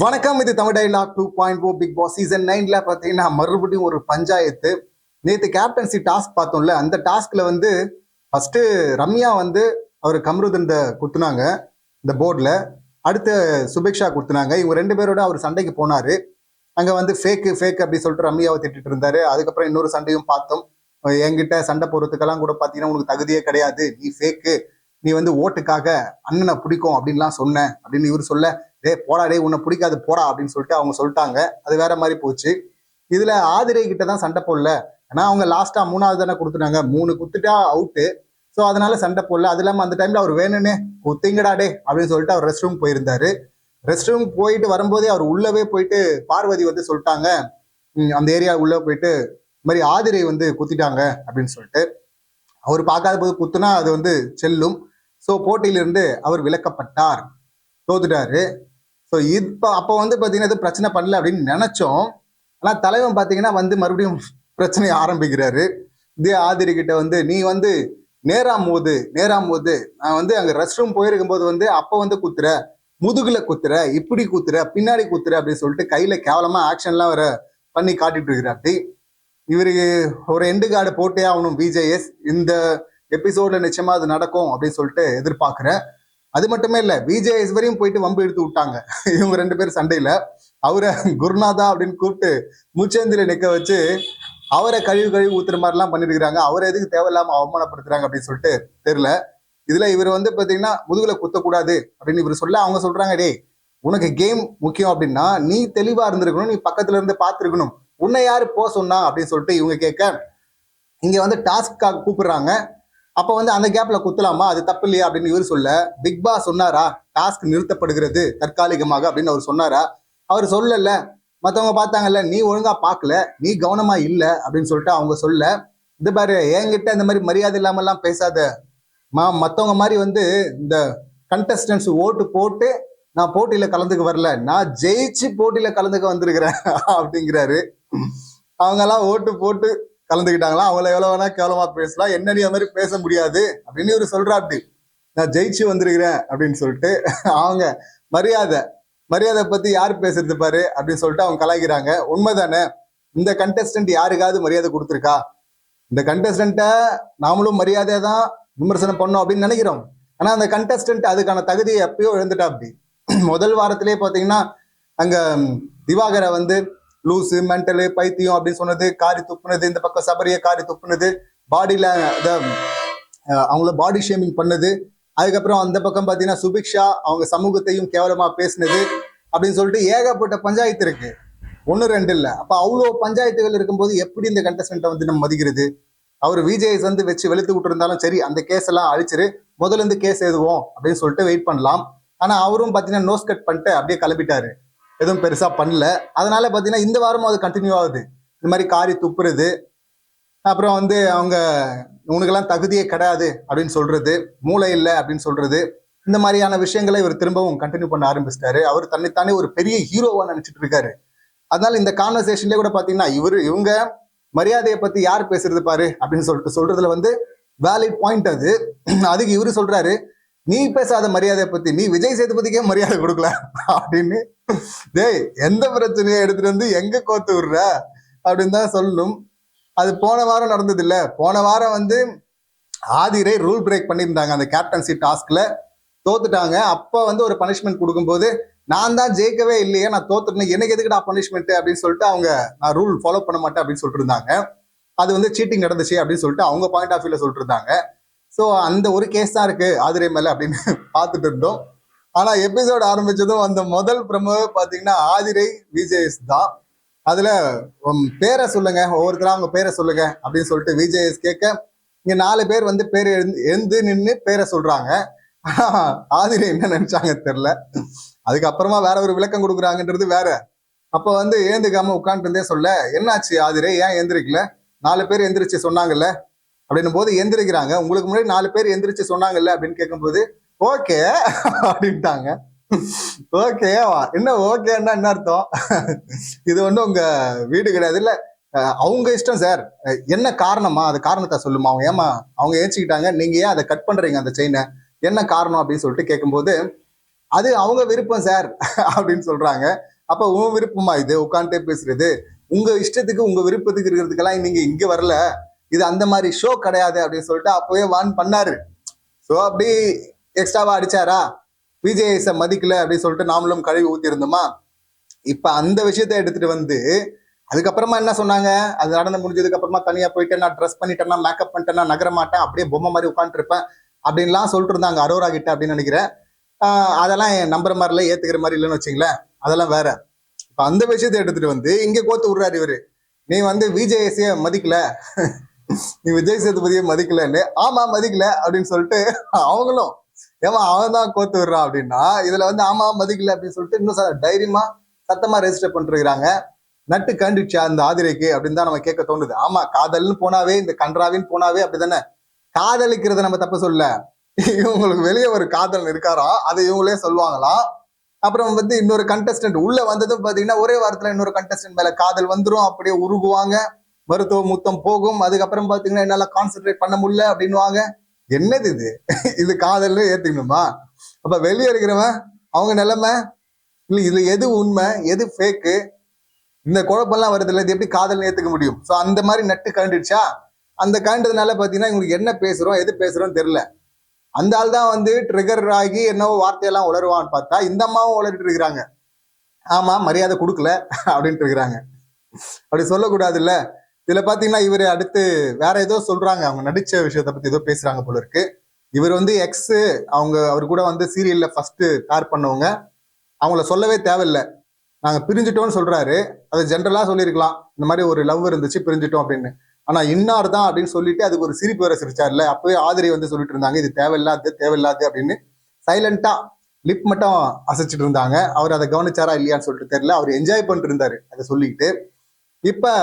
வணக்கம் இது Tamil dialogue two point O Bigg Boss season நைன்ல பாத்தீங்கன்னா மறுபடியும் ஒரு பஞ்சாயத்து. நேற்று கேப்டன்சி டாஸ்க் பார்த்தோம்ல அந்த டாஸ்க்ல வந்து ஃபர்ஸ்ட் ரம்யா வந்து அவர் கம்ருத் குத்துனாங்க இந்த போர்டில் அடுத்து சுபிக்ஷா குத்துனாங்க. இவங்க ரெண்டு பேரோட அவர் சண்டைக்கு போனார். அங்கே வந்து ஃபேக்கு ஃபேக் அப்படி சொல்லிட்டு ரம்யாவை திட்டிட்டு இருந்தாரு. அதுக்கப்புறம் இன்னொரு சண்டையும் பார்த்தோம். என்கிட்ட சண்டை போடுறதுக்கெல்லாம் கூட பார்த்தீங்கன்னா உனக்கு தகுதியே கிடையாது. நீ ஃபேக்கு நீ வந்து ஓட்டுக்காக அண்ணனை பிடிக்கும் அப்படின்லாம் சொன்ன அப்படின்னு இவர் சொல்ல டே போடா டே உன்னை பிடிக்காது போடா அப்படின்னு சொல்லிட்டு அவங்க சொல்லிட்டாங்க. அது வேற மாதிரி போச்சு. இதுல ஆதிரை கிட்ட தான் சண்டை போடல. ஏன்னா அவங்க லாஸ்டா மூணாவது தானே கொடுத்துட்டாங்க. மூணு குத்துட்டா அவுட்டு ஸோ அதனால சண்டை போடல. அது இல்லாமல் அந்த டைம்ல அவர் வேணும்னே குத்திங்கடா டே அப்படின்னு சொல்லிட்டு அவர் ரெஸ்ட் ரூம் போயிருந்தாரு. ரெஸ்ட் ரூம் போயிட்டு வரும்போதே அவர் உள்ளவே போயிட்டு பார்வதி வந்து சொல்லிட்டாங்க. அந்த ஏரியா உள்ள போயிட்டு இந்த மாதிரி ஆதிரை வந்து குத்திட்டாங்க அப்படின்னு சொல்லிட்டு. அவர் பார்க்காத போது குத்துனா அது வந்து செல்லும். ஸோ போட்டியிலிருந்து அவர் விலக்கப்பட்டார். தோத்துட்டாரு. ஸோ இப்போ அப்போ வந்து பார்த்தீங்கன்னா எதுவும் பிரச்சனை பண்ணல அப்படின்னு நினைச்சோம். ஆனால் தலைவன் பார்த்தீங்கன்னா வந்து மறுபடியும் பிரச்சனையை ஆரம்பிக்கிறாரு. இதே ஆதிரி கிட்ட வந்து நீ வந்து நேராம் போது நேராம் போது நான் வந்து அங்கே ரெஸ்ட் ரூம் போயிருக்கும் போது வந்து அப்போ வந்து குத்துற. முதுகுல குத்துற. இப்படி குத்துற. பின்னாடி குத்துற. அப்படின்னு சொல்லிட்டு கையில கேவலமா ஆக்ஷன்லாம் வர பண்ணி காட்டிட்டு இருக்கிறாட்டி இவருக்கு ஒரு எண்டு கார்டு போட்டே ஆகணும் பிஜேஎஸ் இந்த எபிசோட்ல நிச்சயமா அது நடக்கும் அப்படின்னு சொல்லிட்டு எதிர்பார்க்கிறேன். அது மட்டுமே இல்ல பிஜேஎஸ் வரையும் போயிட்டு வம்பு எடுத்து விட்டாங்க. இவங்க ரெண்டு பேரும் சண்டையில. அவரை குருநாதா அப்படின்னு கூப்பிட்டு முச்சேந்திர நிக்க வச்சு அவரை கழிவு கழிவு ஊத்துற மாதிரிலாம் பண்ணிட்டு இருக்காங்க. அவரை எதுக்கு தேவையில்லாம அவமானப்படுத்துறாங்க அப்படின்னு சொல்லிட்டு தெரியல. இதுல இவர் வந்து பாத்தீங்கன்னா முதுகுல குத்தக்கூடாது அப்படின்னு இவர் சொல்ல அவங்க சொல்றாங்க டேய் உனக்கு கேம் முக்கியம் அப்படின்னா நீ தெளிவா இருந்திருக்கணும் நீ பக்கத்துல இருந்து பார்த்துருக்கணும். உன்னை யாரு போ சொன்னா? அப்படின்னு சொல்லிட்டு இவங்க கேட்க இங்க வந்து டாஸ்க்காக கூப்பிடுறாங்க. அப்போ வந்து அந்த கேப்ல குத்தலாமா? அது தப்பு இல்லையா? அப்படின்னு இவர் சொல்ல பிக் பாஸ் சொன்னாரா? டாஸ்க் நிறுத்தப்படுகிறது தற்காலிகமாக அப்படின்னு அவர் சொன்னாரா? அவர் சொல்லல. மற்றவங்க பார்த்தாங்கல்ல நீ ஒழுங்கா பார்க்கல நீ கவனமா இல்லை அப்படின்னு சொல்லிட்டு அவங்க சொல்ல இது பாரு என்கிட்ட இந்த மாதிரி மரியாதை இல்லாமல்லாம் பேசாத. மா மற்றவங்க மாதிரி வந்து இந்த கண்டஸ்டன்ஸ் ஓட்டு போட்டு நான் போட்டியில கலந்துக்க வரல. நான் ஜெயிச்சு போட்டியில கலந்துக்க வந்திருக்கிறேன் அப்படிங்கிறாரு. அவங்க எல்லாம் ஓட்டு போட்டு கலந்துக்கிட்டாங்களா? அவங்கள எவ்வளவு வேணா கேவலமா பேசலாம். என்ன நீ அந்த மாதிரி பேச முடியாது அப்படின்னு இவர் சொல்றாப்டி. நான் ஜெயிச்சு வந்திருக்கிறேன் அப்படின்னு சொல்லிட்டு அவங்க மரியாதை மரியாதை பத்தி யார் பேசுறது பாரு அப்படின்னு சொல்லிட்டு அவங்க கலாய்க்கிறாங்க. உண்மைதானே? இந்த கண்டஸ்டன்ட் யாருக்காவது மரியாதை கொடுத்துருக்கா? இந்த கண்டஸ்டன்ட்டை நாமளும் மரியாதையை தான் விமர்சனம் பண்ணோம் அப்படின்னு நினைக்கிறோம். ஆனா அந்த கண்டஸ்டன்ட் அதுக்கான தகுதியை எப்பயோ இழந்துட்டா அப்படி முதல் வாரத்திலே பாத்தீங்கன்னா அங்க திவாகரை வந்து லூசு மென்டலு பைத்தியம் அப்படின்னு சொன்னது காரி துப்புனது இந்த பக்கம் சபரியை காரி துப்புனது பாடியில அவங்கள பாடி ஷேமிங் பண்ணது. அதுக்கப்புறம் அந்த பக்கம் பார்த்தீங்கன்னா சுபிக்ஷா அவங்க சமூகத்தையும் கேவலமா பேசினது அப்படின்னு சொல்லிட்டு ஏகப்பட்ட பஞ்சாயத்து இருக்கு. ஒன்று ரெண்டு இல்லை. அப்போ அவ்வளோ பஞ்சாயத்துகள் இருக்கும்போது எப்படி இந்த கண்டஸ்டண்ட்டை வந்து நம்ம மதிக்கிறது? அவர் விஜேஎஸ் வந்து வச்சு வெளுத்து விட்டுருந்தாலும் சரி அந்த கேஸ் எல்லாம் அழிச்சிரு முதல்ல இருந்து கேஸ் எழுதுவோம் அப்படின்னு சொல்லிட்டு வெயிட் பண்ணலாம். ஆனால் அவரும் பார்த்தீங்கன்னா நோஸ் கட் பண்ணிட்டு அப்படியே கிளம்பிட்டாரு. எதுவும் பெருசாக பண்ணல. அதனால பார்த்தீங்கன்னா இந்த வாரமும் அது கண்டினியூ ஆகுது. இந்த மாதிரி காரி துப்புறது அப்புறம் வந்து அவங்க உனக்கெல்லாம் தகுதியே கிடையாது அப்படின்னு சொல்றது மூளை இல்லை அப்படின்னு சொல்றது இந்த மாதிரியான விஷயங்களை இவர் திரும்பவும் கண்டினியூ பண்ண ஆரம்பிச்சிட்டாரு. அவர் தன்னைத்தானே ஒரு பெரிய ஹீரோவா நினைச்சிட்டு இருக்காரு. அதனால இந்த கான்வர்சேஷன்லேயே கூட பாத்தீங்கன்னா இவர் இவங்க மரியாதையை பத்தி யார் பேசுறது பாரு அப்படின்னு சொல்லிட்டு சொல்றதுல வந்து வேலிட் பாயிண்ட் அது. அதுக்கு இவரு சொல்றாரு நீ பேசாத மரியாதையை பத்தி நீ விஜய் சேதுபதிக்கே மரியாதை கொடுக்கல அப்படின்னு. டேய் எந்த பிரச்சனையை எடுத்துட்டு வந்து எங்க கோத்து விடுற அப்படின்னு தான் சொல்லணும். அது போன வாரம் நடந்தது இல்ல. போன வாரம் வந்து ஆதிரை ரூல் பிரேக் பண்ணியிருந்தாங்க அந்த கேப்டன்சி டாஸ்க்ல தோத்துட்டாங்க. அப்ப வந்து ஒரு பனிஷ்மெண்ட் கொடுக்கும்போது நான் தான் ஜெயிக்கவே இல்லையே நான் தோத்துட்டேன் எனக்கு எதுக்குடா பனிஷ்மெண்ட் அப்படின்னு சொல்லிட்டு அவங்க நான் ரூல் ஃபாலோ பண்ண மாட்டேன் அப்படின்னு சொல்லிட்டு இருந்தாங்க. அது வந்து சீட்டிங் நடந்துச்சு அப்படின்னு சொல்லிட்டு அவங்க பாயிண்ட் ஆஃப் வியூல சொல்லிட்டு இருந்தாங்க. ஸோ அந்த ஒரு கேஸ் தான் இருக்கு ஆதிரை மேல அப்படின்னு பார்த்துட்டு இருந்தோம். ஆனா எபிசோட் ஆரம்பிச்சதும் அந்த முதல் ப்ரமோ பாத்தீங்கன்னா ஆதிரை விஜேஎஸ் தான். அதுல பேரை சொல்லுங்க ஒவ்வொருத்தரும் அவங்க பேரை சொல்லுங்க அப்படின்னு சொல்லிட்டு விஜேஎஸ் கேட்க இங்க நாலு பேர் வந்து பேர் எழுந்து எழுந்து நின்று பேரை சொல்றாங்க. ஆதிரை என்ன நினைச்சாங்க தெரியல. அதுக்கப்புறமா வேற ஒரு விளக்கம் கொடுக்குறாங்கன்றது வேற. அப்ப வந்து ஏந்துக்காம உட்காந்துருந்தே சொல்ல என்னாச்சு ஆதிரை? ஏன் எந்திரிக்கல நாலு பேர் எந்திரிச்சு சொன்னாங்கல்ல? அப்படின்னும் போது எந்திரிக்கிறாங்க. உங்களுக்கு முன்னாடி நாலு பேர் எந்திரிச்சு சொன்னாங்கல்ல? அப்படின்னு கேட்கும்போது ஓகே அப்படின்ட்டாங்க. ஓகேவா என்ன ஓகேன்னா என்ன அர்த்தம்? இது ஒன்றும் உங்க வீடு கிடையாது. இல்ல அவங்க இஷ்டம் சார். என்ன காரணமா? அது காரணத்தை சொல்லுமா? அவங்க ஏமா அவங்க ஏச்சிக்கிட்டாங்க நீங்க ஏன் அதை கட் பண்றீங்க அந்த செயினை என்ன காரணம் அப்படின்னு சொல்லிட்டு கேட்கும்போது அது அவங்க விருப்பம் சார் அப்படின்னு சொல்றாங்க. அப்ப உன் விருப்பமா இது? உட்காந்துட்டே பேசுறது. உங்க இஷ்டத்துக்கு உங்க விருப்பத்துக்கு இருக்கிறதுக்கெல்லாம் நீங்க இங்க வரல. இது அந்த மாதிரி ஷோ கிடையாது அப்படின்னு சொல்லிட்டு அப்பவே வான் பண்ணாரு. ஸோ அப்படி எக்ஸ்ட்ராவா அடிச்சாரா? விஜேஎஸ மதிக்கல அப்படின்னு சொல்லிட்டு நாமளும் கழுவி ஊத்தி இருந்தோமா இப்ப அந்த விஷயத்த எடுத்துட்டு வந்து அதுக்கப்புறமா என்ன சொன்னாங்க? அது நடந்து முடிஞ்சதுக்கு அப்புறமா தனியா போயிட்டு நான் ட்ரெஸ் பண்ணிட்டேன்னா மேக்கப் பண்ணிட்டேன்னா நகர மாட்டேன் அப்படியே பொம்மை மாதிரி உட்காந்துருப்பேன் அப்படின்லாம் சொல்லிட்டு இருந்தாங்க அரோரா கிட்ட அப்படின்னு நினைக்கிறேன். அதெல்லாம் என் நம்புற மாதிரில ஏத்துக்கிற மாதிரி இல்லைன்னு வச்சுங்களேன் அதெல்லாம் வேற. இப்ப அந்த விஷயத்த எடுத்துட்டு வந்து இங்க கோத்து விடுறாரு இவரு. நீ வந்து விஜேஎஸ்ஏ மதிக்கல. நீ விஜய் சேதுபதியை மதிக்கலன்னு ஆமா மதிக்கல அப்படின்னு சொல்லிட்டு அவங்களும் ஏமா அவன் தான் கோத்து விடுறான் அப்படின்னா இதுல வந்து ஆமா மதிக்கல அப்படின்னு சொல்லிட்டு இன்னும் தைரியமா சத்தமா ரெஜிஸ்டர் பண்ணிருக்கிறாங்க நட்டு கண்டுச்சா அந்த ஆதிரைக்கு அப்படின்னு தான் நம்ம கேட்க தோணுது. ஆமா காதல்னு போனாவே இந்த கன்றாவின்னு போனாவே அப்படிதானே? காதலிக்கிறத நம்ம தப்பு சொல்ல இவங்களுக்கு வெளியே ஒரு காதல் இருக்காராம் அதை இவங்களே சொல்லுவாங்களாம் அப்புறம் வந்து இன்னொரு கண்டஸ்டன்ட் உள்ள வந்ததும் பாத்தீங்கன்னா ஒரே வாரத்துல இன்னொரு கண்டஸ்டன்ட் மேல காதல் வந்துரும் அப்படியே உருகுவாங்க. மருத்துவ முத்தம் போகும் அதுக்கப்புறம் பாத்தீங்கன்னா என்னால கான்சென்ட்ரேட் பண்ண முடியல அப்படின்னுவாங்க. என்னது இது? இது காதல்னு ஏத்துக்கணுமா? அப்ப வெளியே இருக்கிறவன் அவங்க நிலைமை இல்லை இதுல எது உண்மை எது ஃபேக்கு இந்த குழப்பம்லாம் வருது இல்லை இது எப்படி காதல்னு ஏத்துக்க முடியும்? ஸோ அந்த மாதிரி நட்டு கண்டுடுச்சா அந்த கண்டதுனால பார்த்தீங்கன்னா இவங்களுக்கு என்ன பேசுறோம் எது பேசுறோம் தெரியல. அந்த ஆள் தான் வந்து ட்ரிகர் ஆகி என்னவோ வார்த்தையெல்லாம் உளருவான்னு பார்த்தா இந்த அம்மாவும் உளறிட்டு இருக்கிறாங்க. ஆமா மரியாதை கொடுக்கல அப்படின்ட்டு இருக்கிறாங்க. அப்படி சொல்லக்கூடாதுல்ல. இதுல பாத்தீங்கன்னா இவர் அடுத்து வேற ஏதோ சொல்றாங்க. அவங்க நடிச்ச விஷயத்த பத்தி ஏதோ பேசுறாங்க போல இருக்கு. இவர் வந்து எக்ஸ் அவங்க அவர் கூட வந்து சீரியல்ல ஃபர்ஸ்ட் பேர் பண்ணவங்க. அவங்கள சொல்லவே தேவையில்லை. நாங்க பிரிஞ்சிட்டோம்னு சொல்றாரு. அதை ஜென்ரலா சொல்லியிருக்கலாம். இந்த மாதிரி ஒரு லவ் இருந்துச்சு பிரிஞ்சிட்டோம் அப்படின்னு. ஆனா இன்னார் தான் அப்படின்னு சொல்லிட்டு அதுக்கு ஒரு சிரிப்பு வேற சிரிச்சார்ல. அப்பவே ஆதிரி வந்து சொல்லிட்டு இருந்தாங்க இது தேவையில்லாது தேவையில்லாது அப்படின்னு. சைலண்டா லிப் மட்டும் அசைச்சிட்டு இருந்தாங்க. அவர் அதை கவனிச்சாரா இல்லையான்னு சொல்லிட்டு தெரியல. அவர் என்ஜாய் பண்ணிட்டு இருந்தாரு அதை சொல்லிட்டு இப்ப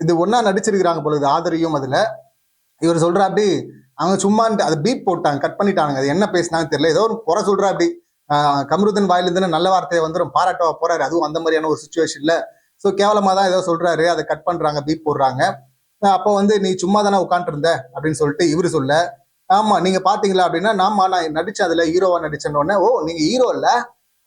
இது ஒன்னா நடிச்சிருக்கிறாங்க பொழுது ஆதரியும் அதுல. இவர் சொல்றா அப்படி அவங்க சும்மான்ட்டு அதை பீப் போட்டாங்க கட் பண்ணிட்டாங்க அது என்ன பேசினாங்க தெரியல. ஏதோ ஒரு குறை சொல்றா அப்படி. கமருதன் வாயிலிருந்து நல்ல வார்த்தையை வந்துடும் பாராட்டவா போறாரு. அதுவும் அந்த மாதிரியான ஒரு சுச்சுவேஷன்ல ஸோ கேவலமா தான் ஏதோ சொல்றாரு. அதை கட் பண்றாங்க பீப் போடுறாங்க. அப்போ வந்து நீ சும்மா தானே உட்காந்துருந்த அப்படின்னு சொல்லிட்டு இவரு சொல்ல ஆமா நீங்க பாத்தீங்களா? அப்படின்னா நாமா நான் நடிச்சேன் அதுல ஹீரோவா நடிச்சேன்னு ஓ நீங்க ஹீரோ இல்ல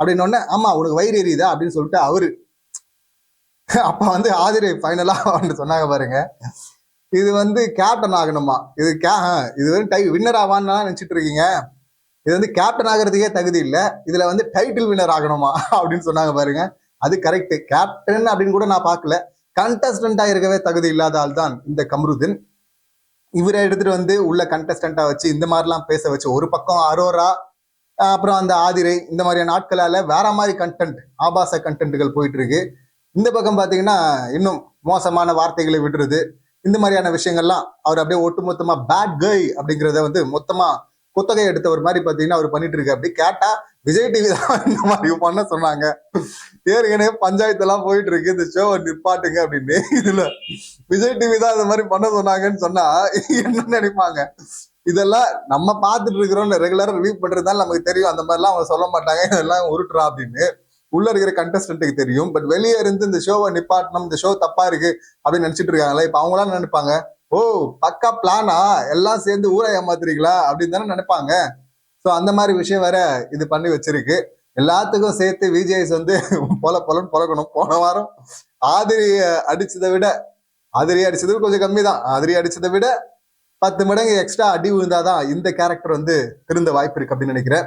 அப்படின்னு ஆமா உனக்கு வயிறு எரியுதா? அப்படின்னு சொல்லிட்டு அவரு அப்ப வந்து ஆதிரை ஃபைனலா வந்து சொன்னாங்க பாருங்க. இது வந்து கேப்டன் ஆகணுமா? இது கே இது வந்து டை வின்னர் ஆவான்னு நினச்சிட்டு இருக்கீங்க. இது வந்து கேப்டன் ஆகிறதுக்கே தகுதி இல்லை. இதுல வந்து டைட்டில் வின்னர் ஆகணுமா? அப்படின்னு சொன்னாங்க பாருங்க. அது கரெக்ட் கேப்டன் அப்படின்னு கூட நான் பார்க்கல. கண்டஸ்டண்டா இருக்கவே தகுதி இல்லாத ஆள் தான் இந்த கம்ருதின். இவரை எடுத்துட்டு வந்து உள்ள கண்டஸ்டண்டா வச்சு இந்த மாதிரிலாம் பேச வச்சு ஒரு பக்கம் அரோரா அப்புறம் அந்த ஆதிரை இந்த மாதிரியான ஆட்களால வேற மாதிரி கண்டென்ட் ஆபாச கண்டென்ட்டுகள் போயிட்டு இருக்கு. இந்த பக்கம் பாத்தீங்கன்னா இன்னும் மோசமான வார்த்தைகளை விடுறது. இந்த மாதிரியான விஷயங்கள்லாம் அவர் அப்படியே ஒட்டுமொத்தமா பேட் கை அப்படிங்கிறத வந்து மொத்தமா குத்தகை எடுத்தவர் மாதிரி பாத்தீங்கன்னா அவர் பண்ணிட்டு இருக்கு அப்படி கேட்டா விஜய் டிவி தான் இந்த மாதிரி பண்ண சொன்னாங்க. ஏற்கனவே பஞ்சாயத்து எல்லாம் போயிட்டு இருக்கு இந்த ஷோவை நிப்பாட்டுங்க அப்படின்னு. இதுல விஜய் டிவி தான் இந்த மாதிரி பண்ண சொன்னாங்கன்னு சொன்னா என்ன நினைப்பாங்க? இதெல்லாம் நம்ம பார்த்துட்டு இருக்கிறோம் ரெகுலரா ரிவ்யூ பண்றதுனால நமக்கு தெரியும். அந்த மாதிரிலாம் அவங்க சொல்ல மாட்டாங்க. இதெல்லாம் உருட்டுறா அப்படின்னு. உள்ள இருக்கிற கண்டஸ்டன்ட்டுக்கு தெரியும். பட் வெளியே இருந்து இந்த ஷோவை நிப்பாட்டணும் இந்த ஷோ தப்பா இருக்கு அப்படின்னு நினைச்சிட்டு இருக்காங்களா இப்ப அவங்களாம் நினைப்பாங்க ஓ பக்கா பிளானா எல்லாம் சேர்ந்து ஊரை ஏமாத்துறீங்களா? அப்படின்னு தானே நினைப்பாங்க. ஸோ அந்த மாதிரி விஷயம் வேற இது பண்ணி வச்சிருக்கு. எல்லாத்துக்கும் சேர்த்து விஜய்ஸ் வந்து பொல பொலன்னு பொழக்கணும் போன வாரம் ஆதிரி அடிச்சதை விட ஆதிரி அடிச்சது கொஞ்சம் கம்மி தான். ஆதிரி அடிச்சதை விட பத்து மடங்கு எக்ஸ்ட்ரா அடி விழுந்தாதான் இந்த கேரக்டர் வந்து திருந்த வாய்ப்பு இருக்கு அப்படின்னு நினைக்கிறேன்.